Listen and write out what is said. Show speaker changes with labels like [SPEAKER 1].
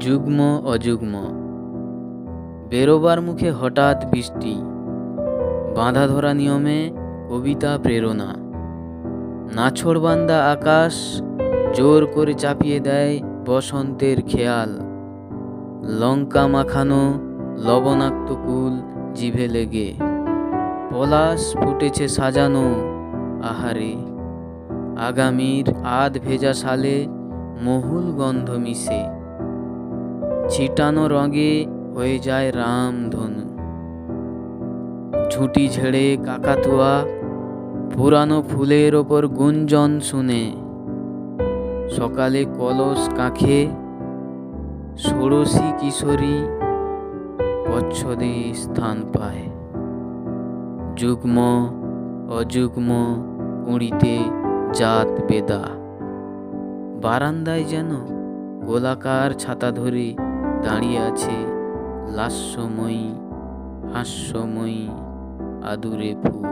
[SPEAKER 1] যুগ্ম, অযুগ্ম। বেরোবার মুখে হঠাৎ বৃষ্টি। বাঁধা ধরা নিয়মে কবিতা প্রেরণা। নাছোড়বান্দা আকাশ জোর করে চাপিয়ে দেয় বসন্তের খেয়াল। লঙ্কা মাখানো লবণাক্ত কুল জিভে লেগে। পলাশ ফুটেছে সাজানো আহারে। আগামীর আধ ভেজা সালে মহুল গন্ধ মিশে। ছিটানো রঙে হয়ে যায় রামধনু ঝুঁটি ঝেড়ে কাকাতুয়া পুরানো ফুলের ওপর গুঞ্জন শুনে। সকালে কলস কাঁখে ষোড়শী কিশোরী প্রচ্ছদে স্থান পায়। যুগ্ম, অযুগ্ম কুঁড়িতে জাত বেদা। বারান্দায় যেন গোলাকার ছাতা ধরে দাঁড়িয়ে আছে লাস্যময়ী হাস্যময়ী আদুরে ফুল।